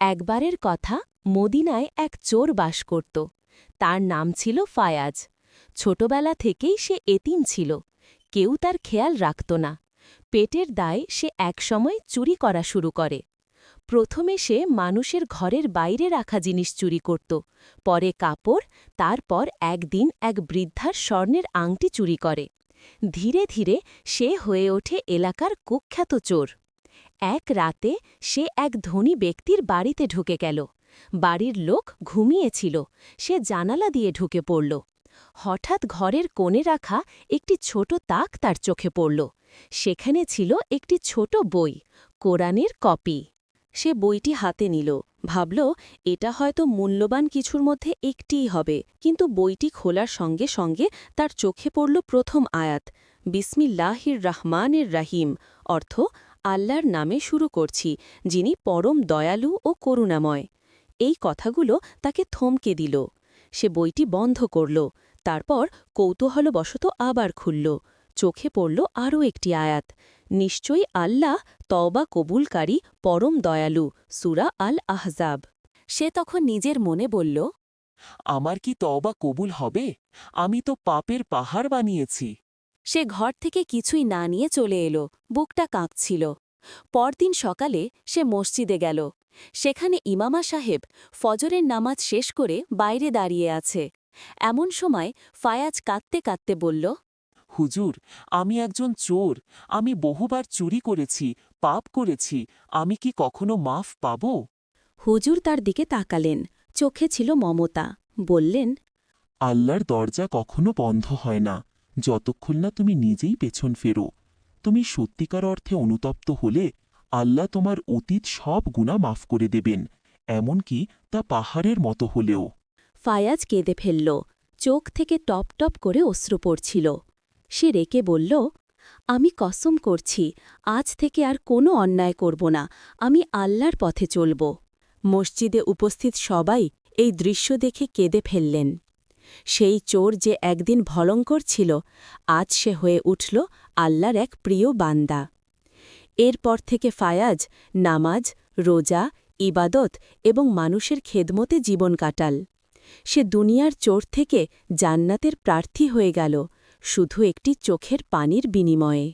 একবারের কথা মদিনায় এক চোর বাস করত। তার নাম ছিল ফায়াজ। ছোটবেলা থেকেই সে এতিম ছিল। কেউ তার খেয়াল রাখত না। পেটের দায়ে সে একসময় চুরি করা শুরু করে। প্রথমে সে মানুষের ঘরের বাইরে রাখা জিনিস চুরি করত। পরে কাপড়, তারপর একদিন এক বৃদ্ধার স্বর্ণের আংটি চুরি করে। ধীরে ধীরে সে হয়ে ওঠে এলাকার কুখ্যাত চোর। এক রাতে সে এক ধনী ব্যক্তির বাড়িতে ঢুকে গেল। বাড়ির লোক ঘুমিয়েছিল। সে জানালা দিয়ে ঢুকে পড়ল। হঠাৎ ঘরের কোণে রাখা একটি ছোট তাক তার চোখে পড়ল। সেখানে ছিল একটি ছোট বই, কোরআনের কপি। সে বইটি হাতে নিল। ভাবল, এটা হয়তো মূল্যবান কিছুর মধ্যে একটিই হবে, কিন্তু বইটি খোলার সঙ্গে সঙ্গে তার চোখে পড়ল প্রথম আয়াত, বিসমিল্লাহির রহমানের রাহিম, অর্থ আল্লাহর নামে শুরু করছি, যিনি পরম দয়ালু ও করুণাময়। এই কথাগুলো তাকে থমকে দিল। সে বইটি বন্ধ করল। তারপর কৌতূহলবশত আবার খুলল। চোখে পড়ল আরও একটি আয়াত, নিশ্চয়ই আল্লাহ তওবা কবুলকারী, পরম দয়ালু, সুরা আল আহজাব সে তখন নিজের মনে বলল, আমার কি তওবা কবুল হবে? আমি তো পাপের পাহাড় বানিয়েছি। সে ঘর থেকে কিছুই না নিয়ে চলে এলো। বুকটা কাঁপছিল। পরদিন সকালে সে মসজিদে গেল। সেখানে ইমামা সাহেব ফজরের নামাজ শেষ করে বাইরে দাঁড়িয়ে আছে। এমন সময় ফায়াজ কাঁদতে কাঁদতে বলল হুজুর আমি একজন চোর। আমি বহুবার চুরি করেছি পাপ করেছি। আমি কি কখনো মাফ পাব? হুজুর তার দিকে তাকালেন। চোখে ছিল মমতা। বললেন আল্লাহর দরজা কখনো বন্ধ হয় না। যতক্ষণ না তুমি নিজেই পেছন ফেরো, তুমি সত্যিকার অর্থে অনুতপ্ত হলে আল্লাহ তোমার অতীত সব গুণা মাফ করে দেবেন, এমনকি তা পাহাড়ের মতো হলেও। ফায়াজ কেঁদে ফেলল, চোখ থেকে টপ টপ করে অশ্রু পড়ছিল। সে রেকে বলল, আমি কসম করছি, আজ থেকে আর কোনো অন্যায় করব না, আমি আল্লাহর পথে চলব। মসজিদে উপস্থিত সবাই এই দৃশ্য দেখে কেঁদে ফেললেন। সেই চোর যে একদিন ভলঙ্কর ছিল, আজ সে হয়ে উঠল আল্লাহর এক প্রিয় বান্দা। এরপর থেকে ফায়াজ, নামাজ, রোজা, ইবাদত এবং মানুষের খেদমতে জীবন কাটাল। সে দুনিয়ার চোর থেকে জান্নাতের প্রার্থী হয়ে গেল, শুধু একটি চোখের পানির বিনিময়ে।